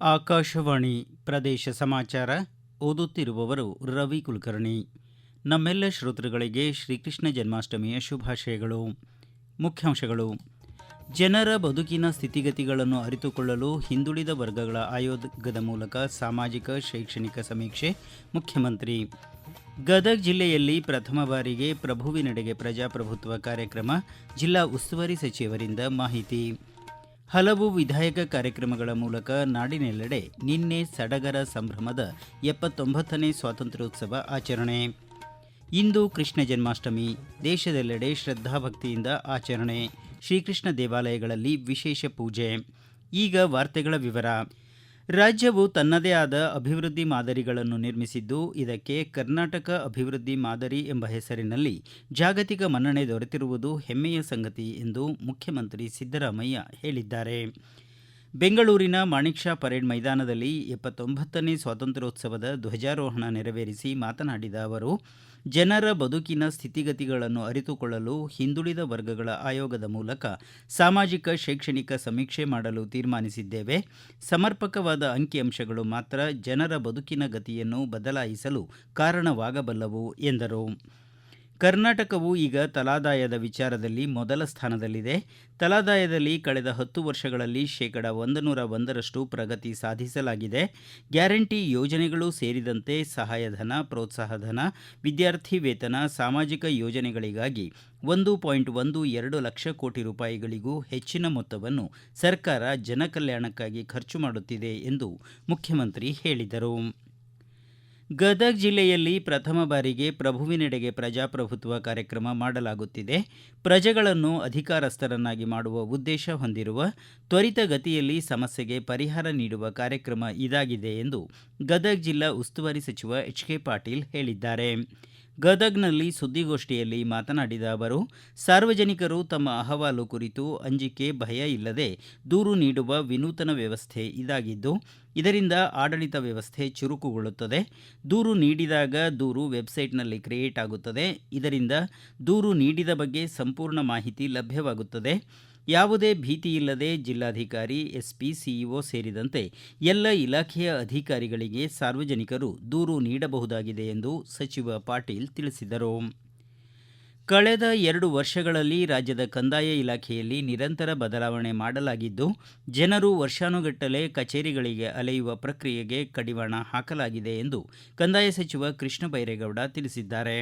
ಆಕಾಶವಾಣಿ ಪ್ರದೇಶ ಸಮಾಚಾರ, ಓದುತ್ತಿರುವವರು ರವಿ ಕುಲಕರ್ಣಿ. ನಮ್ಮೆಲ್ಲ ಶ್ರೋತೃಗಳಿಗೆ ಶ್ರೀಕೃಷ್ಣ ಜನ್ಮಾಷ್ಟಮಿಯ ಶುಭಾಶಯಗಳು. ಮುಖ್ಯಾಂಶಗಳು. ಜನರ ಬದುಕಿನ ಸ್ಥಿತಿಗತಿಗಳನ್ನು ಅರಿತುಕೊಳ್ಳಲು ಹಿಂದುಳಿದ ವರ್ಗಗಳ ಆಯೋಗದ ಮೂಲಕ ಸಾಮಾಜಿಕ, ಶೈಕ್ಷಣಿಕ ಸಮೀಕ್ಷೆ ಮುಖ್ಯಮಂತ್ರಿ ಗದಗ ಜಿಲ್ಲೆಯಲ್ಲಿ ಪ್ರಥಮ ಬಾರಿಗೆ ಪ್ರಭುವಿನಡೆಗೆ ಪ್ರಜಾಪ್ರಭುತ್ವ ಕಾರ್ಯಕ್ರಮ, ಜಿಲ್ಲಾ ಉಸ್ತುವಾರಿ ಸಚಿವರಿಂದ ಮಾಹಿತಿ. ಹಲವು ವಿಧಾಯಕ ಕಾರ್ಯಕ್ರಮಗಳ ಮೂಲಕ ನಾಡಿನೆಲ್ಲೆಡೆ ನಿನ್ನೆ ಸಡಗರ ಸಂಭ್ರಮದ ಎಪ್ಪತ್ತೊಂಬತ್ತನೇ ಸ್ವಾತಂತ್ರ್ಯೋತ್ಸವ ಆಚರಣೆ. ಇಂದು ಕೃಷ್ಣ ಜನ್ಮಾಷ್ಟಮಿ, ದೇಶದೆಲ್ಲೆಡೆ ಶ್ರದ್ಧಾಭಕ್ತಿಯಿಂದ ಆಚರಣೆ. ಶ್ರೀಕೃಷ್ಣ ದೇವಾಲಯಗಳಲ್ಲಿ ವಿಶೇಷ ಪೂಜೆ. ಈಗ ವಾರ್ತೆಗಳ ವಿವರ. ರಾಜ್ಯವು ತನ್ನದೇ ಆದ ಅಭಿವೃದ್ಧಿ ಮಾದರಿಗಳನ್ನು ನಿರ್ಮಿಸಿದ್ದು, ಇದಕ್ಕೆ ಕರ್ನಾಟಕ ಅಭಿವೃದ್ಧಿ ಮಾದರಿ ಎಂಬ ಹೆಸರಿನಲ್ಲಿ ಜಾಗತಿಕ ಮನ್ನಣೆ ದೊರೆತಿರುವುದು ಹೆಮ್ಮೆಯ ಸಂಗತಿ ಎಂದು ಮುಖ್ಯಮಂತ್ರಿ ಸಿದ್ದರಾಮಯ್ಯ ಹೇಳಿದ್ದಾರೆ. ಬೆಂಗಳೂರಿನ ಮಾಣಿಕ್ ಶಾ ಪರೇಡ್ ಮೈದಾನದಲ್ಲಿ ಎಪ್ಪತ್ತೊಂಬತ್ತನೇ ಸ್ವಾತಂತ್ರ್ಯೋತ್ಸವದ ಧ್ವಜಾರೋಹಣ ನೆರವೇರಿಸಿ ಮಾತನಾಡಿದ ಅವರು ಜನರ ಬದುಕಿನ ಸ್ಥಿತಿಗತಿಗಳನ್ನು ಅರಿತುಕೊಳ್ಳಲು ಹಿಂದುಳಿದ ವರ್ಗಗಳ ಆಯೋಗದ ಮೂಲಕ ಸಾಮಾಜಿಕ, ಶೈಕ್ಷಣಿಕ ಸಮೀಕ್ಷೆ ಮಾಡಲು ತೀರ್ಮಾನಿಸಿದ್ದೇವೆ. ಸಮರ್ಪಕವಾದ ಅಂಕಿಅಂಶಗಳು ಮಾತ್ರ ಜನರ ಬದುಕಿನ ಗತಿಯನ್ನು ಬದಲಾಯಿಸಲು ಕಾರಣವಾಗಬಲ್ಲವು, ಎಂದರು. ಕರ್ನಾಟಕವು ಈಗ ತಲಾದಾಯದ ವಿಚಾರದಲ್ಲಿ ಮೊದಲ ಸ್ಥಾನದಲ್ಲಿದೆ. ತಲಾದಾಯದಲ್ಲಿ ಕಳೆದ ಹತ್ತು ವರ್ಷಗಳಲ್ಲಿ ಶೇಕಡ ಒಂದು ನೂರ ಒಂದರಷ್ಟು ಪ್ರಗತಿ ಸಾಧಿಸಲಾಗಿದೆ. ಗ್ಯಾರಂಟಿ ಯೋಜನೆಗಳು ಸೇರಿದಂತೆ ಸಹಾಯಧನ, ಪ್ರೋತ್ಸಾಹಧನ, ವಿದ್ಯಾರ್ಥಿ ವೇತನ, ಸಾಮಾಜಿಕ ಯೋಜನೆಗಳಿಗಾಗಿ ಒಂದು ಪಾಯಿಂಟ್ ಒಂದು ಎರಡು ಲಕ್ಷ ಕೋಟಿ ರೂಪಾಯಿಗಳಿಗೂ ಹೆಚ್ಚಿನ ಮೊತ್ತವನ್ನು ಸರ್ಕಾರ ಜನಕಲ್ಯಾಣಕ್ಕಾಗಿ ಖರ್ಚು ಮಾಡುತ್ತಿದೆ ಎಂದು ಮುಖ್ಯಮಂತ್ರಿ ಹೇಳಿದರು. ಗದಗ ಜಿಲ್ಲೆಯಲ್ಲಿ ಪ್ರಥಮ ಬಾರಿಗೆ ಪ್ರಭುವಿನೆಡೆಗೆ ಪ್ರಜಾಪ್ರಭುತ್ವ ಕಾರ್ಯಕ್ರಮ ಮಾಡಲಾಗುತ್ತಿದೆ. ಪ್ರಜೆಗಳನ್ನು ಅಧಿಕಾರಸ್ಥರನ್ನಾಗಿ ಮಾಡುವ ಉದ್ದೇಶ ಹೊಂದಿರುವ ತ್ವರಿತಗತಿಯಲ್ಲಿ ಸಮಸ್ಯೆಗೆ ಪರಿಹಾರ ನೀಡುವ ಕಾರ್ಯಕ್ರಮ ಇದಾಗಿದೆ ಎಂದು ಗದಗ ಜಿಲ್ಲಾ ಉಸ್ತುವಾರಿ ಸಚಿವ ಎಚ್ ಕೆ ಪಾಟೀಲ್ ಹೇಳಿದ್ದಾರೆ. ಗದಗ್ನಲ್ಲಿ ಸುದ್ದಿಗೋಷ್ಠಿಯಲ್ಲಿ ಮಾತನಾಡಿದ ಅವರು, ಸಾರ್ವಜನಿಕರು ತಮ್ಮ ಅಹವಾಲು ಕುರಿತು ಅಂಜಿಕೆ ಭಯ ಇಲ್ಲದೆ ದೂರು ನೀಡುವ ವಿನೂತನ ವ್ಯವಸ್ಥೆ ಇದಾಗಿದ್ದು, ಇದರಿಂದ ಆಡಳಿತ ವ್ಯವಸ್ಥೆ ಚುರುಕುಗೊಳ್ಳುತ್ತದೆ. ದೂರು ನೀಡಿದಾಗ ದೂರು ವೆಬ್ಸೈಟ್ನಲ್ಲಿ ಕ್ರಿಯೇಟ್ ಆಗುತ್ತದೆ. ಇದರಿಂದ ದೂರು ನೀಡಿದ ಬಗ್ಗೆ ಸಂಪೂರ್ಣ ಮಾಹಿತಿ ಲಭ್ಯವಾಗುತ್ತದೆ. ಯಾವುದೇ ಭೀತಿಯಿಲ್ಲದೆ ಜಿಲ್ಲಾಧಿಕಾರಿ, ಎಸ್ಪಿ, ಸಿಇಒ ಸೇರಿದಂತೆ ಎಲ್ಲ ಇಲಾಖೆಯ ಅಧಿಕಾರಿಗಳಿಗೆ ಸಾರ್ವಜನಿಕರು ದೂರು ನೀಡಬಹುದಾಗಿದೆ ಎಂದು ಸಚಿವ ಪಾಟೀಲ್ ತಿಳಿಸಿದರು. ಕಳೆದ ಎರಡು ವರ್ಷಗಳಲ್ಲಿ ರಾಜ್ಯದ ಕಂದಾಯ ಇಲಾಖೆಯಲ್ಲಿ ನಿರಂತರ ಬದಲಾವಣೆ ಮಾಡಲಾಗಿದ್ದು, ಜನರು ವರ್ಷಾನುಗಟ್ಟಲೆ ಕಚೇರಿಗಳಿಗೆ ಅಲೆಯುವ ಪ್ರಕ್ರಿಯೆಗೆ ಕಡಿವಾಣ ಹಾಕಲಾಗಿದೆ ಎಂದು ಕಂದಾಯ ಸಚಿವ ಕೃಷ್ಣ ಬೈರೇಗೌಡ ತಿಳಿಸಿದ್ದಾರೆ.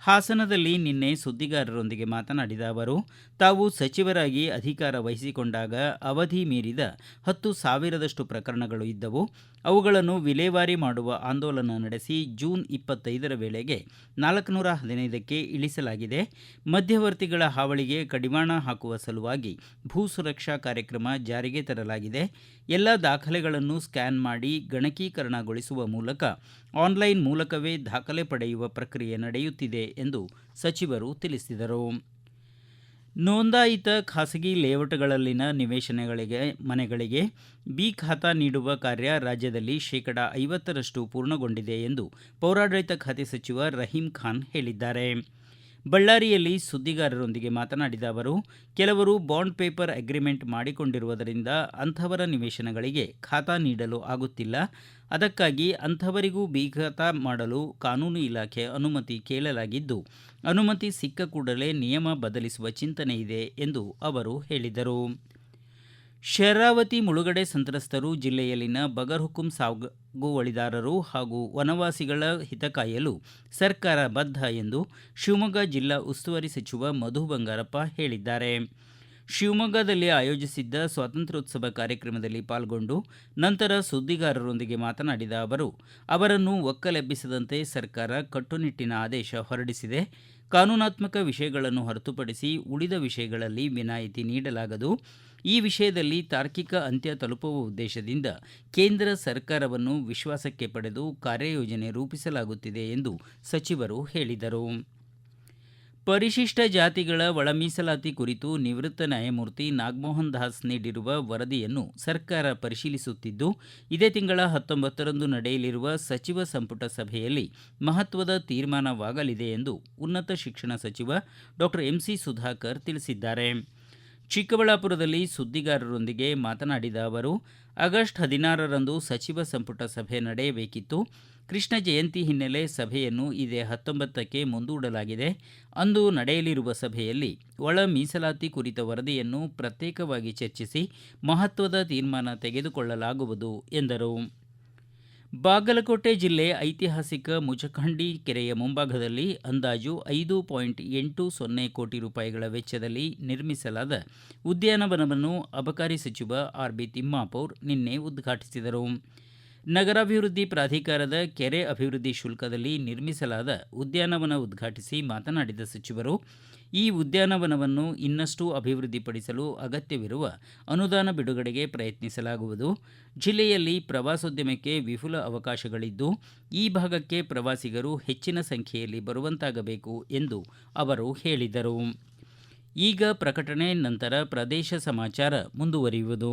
ಹಾಸನದಲ್ಲಿ ನಿನ್ನೆ ಸುದ್ದಿಗಾರರೊಂದಿಗೆ ಮಾತನಾಡಿದ ಅವರು, ತಾವು ಸಚಿವರಾಗಿ ಅಧಿಕಾರ ವಹಿಸಿಕೊಂಡಾಗ ಅವಧಿ ಮೀರಿದ ಹತ್ತು ಸಾವಿರದಷ್ಟು ಪ್ರಕರಣಗಳು ಇದ್ದವು. ಅವುಗಳನ್ನು ವಿಲೇವಾರಿ ಮಾಡುವ ಆಂದೋಲನ ನಡೆಸಿ ಜೂನ್ ಇಪ್ಪತ್ತೈದರ ವೇಳೆಗೆ ನಾಲ್ಕುನೂರ ಹದಿನೈದಕ್ಕೆ ಇಳಿಸಲಾಗಿದೆ. ಮಧ್ಯವರ್ತಿಗಳ ಹಾವಳಿಗೆ ಕಡಿವಾಣ ಹಾಕುವ ಸಲುವಾಗಿ ಭೂ ಸುರಕ್ಷಾ ಕಾರ್ಯಕ್ರಮ ಜಾರಿಗೆ ತರಲಾಗಿದೆ. ಎಲ್ಲ ದಾಖಲೆಗಳನ್ನು ಸ್ಕ್ಯಾನ್ ಮಾಡಿ ಗಣಕೀಕರಣಗೊಳಿಸುವ ಮೂಲಕ ಆನ್ಲೈನ್ ಮೂಲಕವೇ ದಾಖಲೆ ಪಡೆಯುವ ಪ್ರಕ್ರಿಯೆ ನಡೆಯುತ್ತಿದೆ ಎಂದು ಸಚಿವರು ತಿಳಿಸಿದರು. ನೋಂದಾಯಿತ ಖಾಸಗಿ ಲೇಔಟ್ಗಳಲ್ಲಿನ ನಿವೇಶನಗಳಿಗೆ, ಮನೆಗಳಿಗೆ ಬಿ ಖಾತಾ ನೀಡುವ ಕಾರ್ಯ ರಾಜ್ಯದಲ್ಲಿ ಶೇಕಡ ಐವತ್ತರಷ್ಟು ಪೂರ್ಣಗೊಂಡಿದೆ ಎಂದು ಪೌರಾಡಳಿತ ಖಾತೆ ಸಚಿವ ರಹೀಂ ಖಾನ್ ಹೇಳಿದ್ದಾರೆ. ಬಳ್ಳಾರಿಯಲ್ಲಿ ಸುದ್ದಿಗಾರರೊಂದಿಗೆ ಮಾತನಾಡಿದ ಅವರು, ಕೆಲವರು ಬಾಂಡ್ ಪೇಪರ್ ಅಗ್ರಿಮೆಂಟ್ ಮಾಡಿಕೊಂಡಿರುವುದರಿಂದ ಅಂಥವರ ನಿವೇಶನಗಳಿಗೆ ಖಾತಾ ನೀಡಲು ಆಗುತ್ತಿಲ್ಲ. ಅದಕ್ಕಾಗಿ ಅಂಥವರಿಗೂ ಬೀಘಾತ ಮಾಡಲು ಕಾನೂನು ಇಲಾಖೆ ಅನುಮತಿ ಕೇಳಲಾಗಿದ್ದು, ಅನುಮತಿ ಸಿಕ್ಕ ಕೂಡಲೇ ನಿಯಮ ಬದಲಿಸುವ ಚಿಂತನೆ ಇದೆ ಎಂದು ಅವರು ಹೇಳಿದರು. ಶರಾವತಿ ಮುಳುಗಡೆ ಸಂತ್ರಸ್ತರು ಜಿಲ್ಲೆಯಲ್ಲಿನ ಬಗರ್ಹುಕುಂ ಸಾಗುವಳಿದಾರರು ಹಾಗೂ ವನವಾಸಿಗಳ ಹಿತ ಕಾಯಲು ಸರ್ಕಾರ ಬದ್ಧ ಎಂದು ಶಿವಮೊಗ್ಗ ಜಿಲ್ಲಾ ಉಸ್ತುವಾರಿ ಸಚಿವ ಮಧು ಬಂಗಾರಪ್ಪ ಹೇಳಿದ್ದಾರೆ. ಶಿವಮೊಗ್ಗದಲ್ಲಿ ಆಯೋಜಿಸಿದ್ದ ಸ್ವಾತಂತ್ರ್ಯೋತ್ಸವ ಕಾರ್ಯಕ್ರಮದಲ್ಲಿ ಪಾಲ್ಗೊಂಡು ನಂತರ ಸುದ್ದಿಗಾರರೊಂದಿಗೆ ಮಾತನಾಡಿದ ಅವರು, ಅವರನ್ನು ಒಕ್ಕಲೆಬ್ಬಿಸದಂತೆ ಸರ್ಕಾರ ಕಟ್ಟುನಿಟ್ಟಿನ ಆದೇಶ ಹೊರಡಿಸಿದೆ. ಕಾನೂನಾತ್ಮಕ ವಿಷಯಗಳನ್ನು ಹೊರತುಪಡಿಸಿ ಉಳಿದ ವಿಷಯಗಳಲ್ಲಿ ವಿನಾಯಿತಿ ನೀಡಲಾಗದು. ಈ ವಿಷಯದಲ್ಲಿ ತಾರ್ಕಿಕ ಅಂತ್ಯ ತಲುಪುವ ಉದ್ದೇಶದಿಂದ ಕೇಂದ್ರ ಸರ್ಕಾರವನ್ನು ವಿಶ್ವಾಸಕ್ಕೆ ಪಡೆದು ಕಾರ್ಯಯೋಜನೆ ರೂಪಿಸಲಾಗುತ್ತಿದೆ ಎಂದು ಸಚಿವರು ಹೇಳಿದರು. ಪರಿಶಿಷ್ಟ ಜಾತಿಗಳ ಒಳಮೀಸಲಾತಿ ಕುರಿತು ನಿವೃತ್ತ ನ್ಯಾಯಮೂರ್ತಿ ನಾಗಮೋಹನ್ ದಾಸ್ ನೀಡಿರುವ ವರದಿಯನ್ನು ಸರ್ಕಾರ ಪರಿಶೀಲಿಸುತ್ತಿದ್ದು, ಇದೇ ತಿಂಗಳ ಹತ್ತೊಂಬತ್ತರಂದು ನಡೆಯಲಿರುವ ಸಚಿವ ಸಂಪುಟ ಸಭೆಯಲ್ಲಿ ಮಹತ್ವದ ತೀರ್ಮಾನವಾಗಲಿದೆ ಎಂದು ಉನ್ನತ ಶಿಕ್ಷಣ ಸಚಿವ ಡಾಕ್ಟರ್ ಎಂಸಿ ಸುಧಾಕರ್ ತಿಳಿಸಿದ್ದಾರೆ. ಚಿಕ್ಕಬಳ್ಳಾಪುರದಲ್ಲಿ ಸುದ್ದಿಗಾರರೊಂದಿಗೆ ಮಾತನಾಡಿದ ಅವರು, ಆಗಸ್ಟ್ ಹದಿನಾರರಂದು ಸಚಿವ ಸಂಪುಟ ಸಭೆ ನಡೆಯಬೇಕಿತ್ತು. ಕೃಷ್ಣ ಜಯಂತಿ ಹಿನ್ನೆಲೆ ಸಭೆಯನ್ನು ಇದೇ ಹತ್ತೊಂಬತ್ತಕ್ಕೆ ಮುಂದೂಡಲಾಗಿದೆ. ಅಂದು ನಡೆಯಲಿರುವ ಸಭೆಯಲ್ಲಿ ಒಳ ಮೀಸಲಾತಿ ಕುರಿತ ವರದಿಯನ್ನು ಪ್ರತ್ಯೇಕವಾಗಿ ಚರ್ಚಿಸಿ ಮಹತ್ವದ ತೀರ್ಮಾನ ತೆಗೆದುಕೊಳ್ಳಲಾಗುವುದು ಎಂದರು. ಬಾಗಲಕೋಟೆ ಜಿಲ್ಲೆ ಐತಿಹಾಸಿಕ ಮುಚಖಂಡಿ ಕೆರೆಯ ಮುಂಭಾಗದಲ್ಲಿ ಅಂದಾಜು ಐದು ಪಾಯಿಂಟ್ ಎಂಟು ಸೊನ್ನೆ ಕೋಟಿ ರೂಪಾಯಿಗಳ ವೆಚ್ಚದಲ್ಲಿ ನಿರ್ಮಿಸಲಾದ ಉದ್ಯಾನವನವನ್ನು ಅಬಕಾರಿ ಸಚಿವ ಆರ್ ಬಿ ತಿಮ್ಮಾಪೌರ್ ನಿನ್ನೆ ಉದ್ಘಾಟಿಸಿದರು. ನಗರಾಭಿವೃದ್ಧಿ ಪ್ರಾಧಿಕಾರದ ಕೆರೆ ಅಭಿವೃದ್ಧಿ ಶುಲ್ಕದಲ್ಲಿ ನಿರ್ಮಿಸಲಾದ ಉದ್ಯಾನವನ ಉದ್ಘಾಟಿಸಿ ಮಾತನಾಡಿದ ಸಚಿವರು, ಈ ಉದ್ಯಾನವನವನ್ನು ಇನ್ನಷ್ಟು ಅಭಿವೃದ್ಧಿಪಡಿಸಲು ಅಗತ್ಯವಿರುವ ಅನುದಾನ ಬಿಡುಗಡೆಗೆ ಪ್ರಯತ್ನಿಸಲಾಗುವುದು. ಜಿಲ್ಲೆಯಲ್ಲಿ ಪ್ರವಾಸೋದ್ಯಮಕ್ಕೆ ವಿಪುಲ ಅವಕಾಶಗಳಿದ್ದು, ಈ ಭಾಗಕ್ಕೆ ಪ್ರವಾಸಿಗರು ಹೆಚ್ಚಿನ ಸಂಖ್ಯೆಯಲ್ಲಿ ಬರುವಂತಾಗಬೇಕು ಎಂದು ಅವರು ಹೇಳಿದರು. ಈಗ ಪ್ರಕಟಣೆ, ನಂತರ ಪ್ರದೇಶ ಸಮಾಚಾರ ಮುಂದುವರಿಯುವುದು.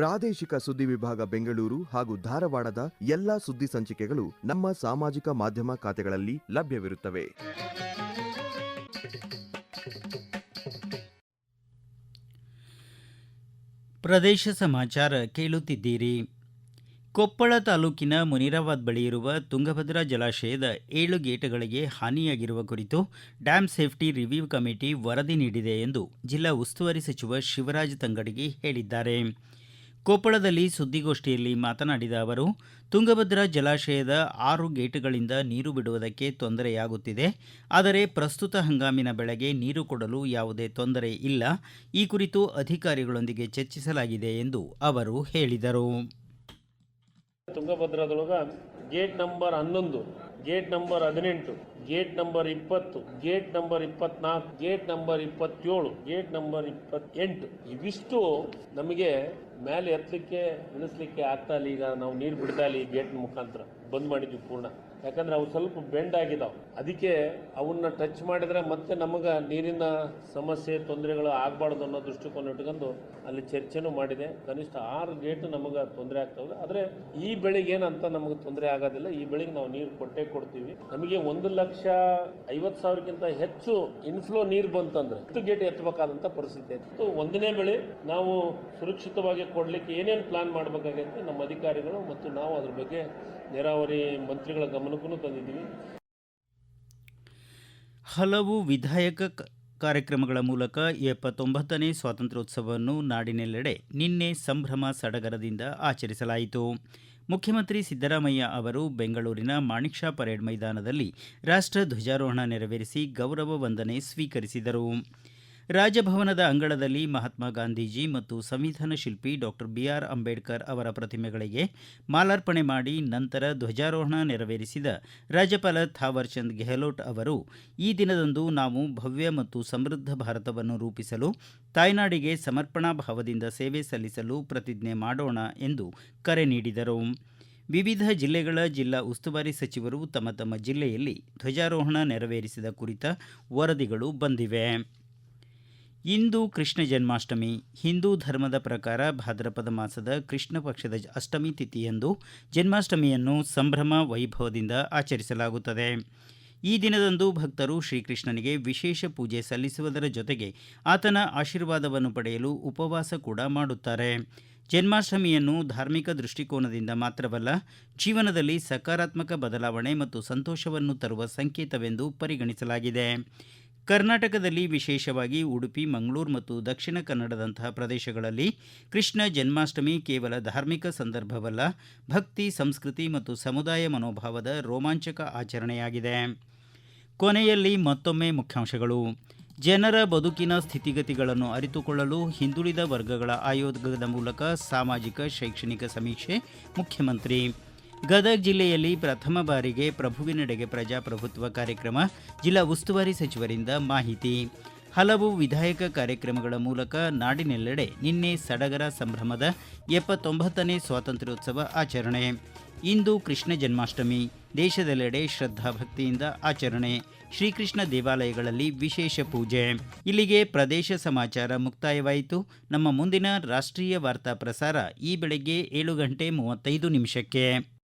ಪ್ರಾದೇಶಿಕ ಸುದ್ದಿ ವಿಭಾಗ ಬೆಂಗಳೂರು ಹಾಗೂ ಧಾರವಾಡದ ಎಲ್ಲಾ ಸುದ್ದಿ ಸಂಚಿಕೆಗಳು ನಮ್ಮ ಸಾಮಾಜಿಕ ಮಾಧ್ಯಮ ಖಾತೆಗಳಲ್ಲಿ ಲಭ್ಯವಿರುತ್ತವೆ. ಪ್ರದೇಶ ಸಮಾಚಾರ ಕೇಳುತ್ತಿದ್ದೀರಿ. ಕೊಪ್ಪಳ ತಾಲೂಕಿನ ಮುನಿರಾಬಾದ್ ಬಳಿ ಇರುವ ತುಂಗಭದ್ರಾ ಜಲಾಶಯದ ಏಳು ಗೇಟ್ಗಳಿಗೆ ಹಾನಿಯಾಗಿರುವ ಕುರಿತು ಡ್ಯಾಮ್ ಸೇಫ್ಟಿ ರಿವ್ಯೂ ಕಮಿಟಿ ವರದಿ ನೀಡಿದೆ ಎಂದು ಜಿಲ್ಲಾ ಉಸ್ತುವಾರಿ ಸಚಿವ ಶಿವರಾಜ್ ತಂಗಡಗಿ ಹೇಳಿದ್ದಾರೆ. ಕೊಪ್ಪಳದಲ್ಲಿ ಸುದ್ದಿಗೋಷ್ಠಿಯಲ್ಲಿ ಮಾತನಾಡಿದ ಅವರು, ತುಂಗಭದ್ರಾ ಜಲಾಶಯದ ಆರು ಗೇಟ್ಗಳಿಂದ ನೀರು ಬಿಡುವುದಕ್ಕೆ ತೊಂದರೆಯಾಗುತ್ತಿದೆ. ಆದರೆ ಪ್ರಸ್ತುತ ಹಂಗಾಮಿನ ಬೆಳೆಗೆ ನೀರು ಕೊಡಲು ಯಾವುದೇ ತೊಂದರೆ ಇಲ್ಲ. ಈ ಕುರಿತು ಅಧಿಕಾರಿಗಳೊಂದಿಗೆ ಚರ್ಚಿಸಲಾಗಿದೆ ಎಂದು ಅವರು ಹೇಳಿದರು. ತುಂಗಭದ್ರಾದೊಳಗ ಗೇಟ್ ನಂಬರ್ ಹನ್ನೊಂದು, ಗೇಟ್ ನಂಬರ್ ಹದಿನೆಂಟು, ಗೇಟ್ ನಂಬರ್ ಇಪ್ಪತ್ತು, ಗೇಟ್ ನಂಬರ್ ಇಪ್ಪತ್ನಾಲ್ಕು, ಗೇಟ್ ನಂಬರ್ ಇಪ್ಪತ್ತೇಳು, ಗೇಟ್ ನಂಬರ್ ಇಪ್ಪತ್ತೆಂಟು. ಇವಿಷ್ಟು ನಮಗೆ ಮೇಲೆ ಎತ್ತಲಿಕ್ಕೆ ಇಳಿಸ್ಲಿಕ್ಕೆ ಆಗ್ತಾ ಇಲ್ಲ. ಈಗ ನಾವು ನೀರು ಬಿಡ್ತಾ ಇಲ್ಲ ಈ ಗೇಟ್ ಮುಖಾಂತರ. ಬಂದ್ ಮಾಡಿದ್ವಿ ಪೂರ್ಣ. ಯಾಕಂದ್ರೆ ಅವು ಸ್ವಲ್ಪ ಬೆಂಡ್ ಆಗಿದಾವ್. ಅದಕ್ಕೆ ಅವನ್ನ ಟಚ್ ಮಾಡಿದ್ರೆ ಮತ್ತೆ ನಮಗೆ ನೀರಿನ ಸಮಸ್ಯೆ, ತೊಂದರೆಗಳು ಆಗಬಾರ್ದು ಅನ್ನೋ ದೃಷ್ಟಿಕೋನ ಇಟ್ಕೊಂಡು ಅಲ್ಲಿ ಚರ್ಚೆನೂ ಮಾಡಿದೆ. ಕನಿಷ್ಠ ಆರು ಗೇಟ್ ನಮಗೆ ತೊಂದರೆ ಆಗ್ತವೆ ಆದರೆ ಈ ಬೆಳೆಗೆ ಏನಂತ ನಮಗೆ ತೊಂದರೆ ಆಗೋದಿಲ್ಲ. ಈ ಬೆಳೆಗೆ ನಾವು ನೀರು ಕೊಟ್ಟೇ ಕೊಡ್ತೀವಿ. ನಮಗೆ ಒಂದು ಲಕ್ಷ ಐವತ್ತು ಸಾವಿರಕ್ಕಿಂತ ಹೆಚ್ಚು ಇನ್ಫ್ಲೋ ನೀರು ಬಂತಂದ್ರೆ ಹತ್ತು ಗೇಟ್ ಎತ್ತಬೇಕಾದಂಥ ಪರಿಸ್ಥಿತಿ ಇತ್ತು ಒಂದನೇ ಬೆಳೆ ನಾವು ಸುರಕ್ಷಿತವಾಗಿ ಕೊಡಲಿಕ್ಕೆ ಏನೇನು ಪ್ಲಾನ್ ಮಾಡಬೇಕಾಗೈತೆ ನಮ್ಮ ಅಧಿಕಾರಿಗಳು ಮತ್ತು ನಾವು ಅದ್ರ ಬಗ್ಗೆ ನೀರಾವರಿ ಮಂತ್ರಿಗಳ ಗಮನಕ್ಕೂ ತಂದಿದ್ದೀವಿ. ಹಲವು ವಿಧಾಯಕ ಕಾರ್ಯಕ್ರಮಗಳ ಮೂಲಕ ಎಪ್ಪತ್ತೊಂಬತ್ತನೇ ಸ್ವಾತಂತ್ರ್ಯೋತ್ಸವವನ್ನು ನಾಡಿನೆಲ್ಲೆಡೆ ನಿನ್ನೆ ಸಂಭ್ರಮ ಸಡಗರದಿಂದ ಆಚರಿಸಲಾಯಿತು. ಮುಖ್ಯಮಂತ್ರಿ ಸಿದ್ದರಾಮಯ್ಯ ಅವರು ಬೆಂಗಳೂರಿನ ಮಾಣಿಕ್ ಷಾ ಪರೇಡ್ ಮೈದಾನದಲ್ಲಿ ರಾಷ್ಟ್ರ ಧ್ವಜಾರೋಹಣ ನೆರವೇರಿಸಿ ಗೌರವ ವಂದನೆ ಸ್ವೀಕರಿಸಿದರು. ರಾಜಭವನದ ಅಂಗಳದಲ್ಲಿ ಮಹಾತ್ಮ ಗಾಂಧೀಜಿ ಮತ್ತು ಸಂವಿಧಾನ ಶಿಲ್ಪಿ ಡಾಕ್ಟರ್ ಬಿಆರ್ ಅಂಬೇಡ್ಕರ್ ಅವರ ಪ್ರತಿಮೆಗಳಿಗೆ ಮಾಲಾರ್ಪಣೆ ಮಾಡಿ ನಂತರ ಧ್ವಜಾರೋಹಣ ನೆರವೇರಿಸಿದ ರಾಜ್ಯಪಾಲ ಥಾವರ್ ಚಂದ್ ಗೆಹ್ಲೋಟ್ ಅವರು, ಈ ದಿನದಂದು ನಾವು ಭವ್ಯ ಮತ್ತು ಸಮೃದ್ಧ ಭಾರತವನ್ನು ರೂಪಿಸಲು, ತಾಯ್ನಾಡಿಗೆ ಸಮರ್ಪಣಾ ಭಾವದಿಂದ ಸೇವೆ ಸಲ್ಲಿಸಲು ಪ್ರತಿಜ್ಞೆ ಮಾಡೋಣ ಎಂದು ಕರೆ ನೀಡಿದರು. ವಿವಿಧ ಜಿಲ್ಲೆಗಳ ಜಿಲ್ಲಾ ಉಸ್ತುವಾರಿ ಸಚಿವರು ತಮ್ಮ ತಮ್ಮ ಜಿಲ್ಲೆಯಲ್ಲಿ ಧ್ವಜಾರೋಹಣ ನೆರವೇರಿಸಿದ ಕುರಿತ ವರದಿಗಳು ಬಂದಿವೆ. ಇಂದು ಕೃಷ್ಣ ಜನ್ಮಾಷ್ಟಮಿ. ಹಿಂದೂ ಧರ್ಮದ ಪ್ರಕಾರ ಭಾದ್ರಪದ ಮಾಸದ ಕೃಷ್ಣ ಪಕ್ಷದ ಅಷ್ಟಮಿ ತಿಥಿಯಂದು ಜನ್ಮಾಷ್ಟಮಿಯನ್ನು ಸಂಭ್ರಮ ವೈಭವದಿಂದ ಆಚರಿಸಲಾಗುತ್ತದೆ. ಈ ದಿನದಂದು ಭಕ್ತರು ಶ್ರೀಕೃಷ್ಣನಿಗೆ ವಿಶೇಷ ಪೂಜೆ ಸಲ್ಲಿಸುವುದರ ಜೊತೆಗೆ ಆತನ ಆಶೀರ್ವಾದವನ್ನು ಪಡೆಯಲು ಉಪವಾಸ ಕೂಡ ಮಾಡುತ್ತಾರೆ. ಜನ್ಮಾಷ್ಟಮಿಯನ್ನು ಧಾರ್ಮಿಕ ದೃಷ್ಟಿಕೋನದಿಂದ ಮಾತ್ರವಲ್ಲ, ಜೀವನದಲ್ಲಿ ಸಕಾರಾತ್ಮಕ ಬದಲಾವಣೆ ಮತ್ತು ಸಂತೋಷವನ್ನು ತರುವ ಸಂಕೇತವೆಂದು ಪರಿಗಣಿಸಲಾಗಿದೆ. ಕರ್ನಾಟಕದಲ್ಲಿ ವಿಶೇಷವಾಗಿ ಉಡುಪಿ, ಮಂಗಳೂರು ಮತ್ತು ದಕ್ಷಿಣ ಕನ್ನಡದಂತಹ ಪ್ರದೇಶಗಳಲ್ಲಿ ಕೃಷ್ಣ ಜನ್ಮಾಷ್ಟಮಿ ಕೇವಲ ಧಾರ್ಮಿಕ ಸಂದರ್ಭವಲ್ಲ, ಭಕ್ತಿ, ಸಂಸ್ಕೃತಿ ಮತ್ತು ಸಮುದಾಯ ಮನೋಭಾವದ ರೋಮಾಂಚಕ ಆಚರಣೆಯಾಗಿದೆ. ಕೊನೆಯಲ್ಲಿ ಮತ್ತೊಮ್ಮೆ ಮುಖ್ಯಾಂಶಗಳು. ಜನರ ಬದುಕಿನ ಸ್ಥಿತಿಗತಿಗಳನ್ನು ಅರಿತುಕೊಳ್ಳಲು ಹಿಂದುಳಿದ ವರ್ಗಗಳ ಆಯೋಗದ ಮೂಲಕ ಸಾಮಾಜಿಕ, ಶೈಕ್ಷಣಿಕ ಸಮೀಕ್ಷೆ ಮುಖ್ಯಮಂತ್ರಿ ಗದಗ ಜಿಲ್ಲೆಯಲ್ಲಿ ಪ್ರಥಮ ಬಾರಿಗೆ ಪ್ರಭುವಿನಡೆಗೆ ಪ್ರಜಾಪ್ರಭುತ್ವ ಕಾರ್ಯಕ್ರಮ, ಜಿಲ್ಲಾ ಉಸ್ತುವಾರಿ ಸಚಿವರಿಂದ ಮಾಹಿತಿ. ಹಲವು ವಿಧಾಯಕ ಕಾರ್ಯಕ್ರಮಗಳ ಮೂಲಕ ನಾಡಿನೆಲ್ಲೆಡೆ ನಿನ್ನೆ ಸಡಗರ ಸಂಭ್ರಮದ ಎಪ್ಪತ್ತೊಂಬತ್ತನೇ ಸ್ವಾತಂತ್ರ್ಯೋತ್ಸವ ಆಚರಣೆ. ಇಂದು ಕೃಷ್ಣ ಜನ್ಮಾಷ್ಟಮಿ, ದೇಶದೆಲ್ಲೆಡೆ ಶ್ರದ್ಧಾಭಕ್ತಿಯಿಂದ ಆಚರಣೆ, ಶ್ರೀಕೃಷ್ಣ ದೇವಾಲಯಗಳಲ್ಲಿ ವಿಶೇಷ ಪೂಜೆ. ಇಲ್ಲಿಗೆ ಪ್ರದೇಶ ಸಮಾಚಾರ ಮುಕ್ತಾಯವಾಯಿತು. ನಮ್ಮ ಮುಂದಿನ ರಾಷ್ಟ್ರೀಯ ವಾರ್ತಾ ಪ್ರಸಾರ ಈ ಬೆಳಗ್ಗೆ ಏಳು ಗಂಟೆ ಮೂವತ್ತೈದು ನಿಮಿಷಕ್ಕೆ.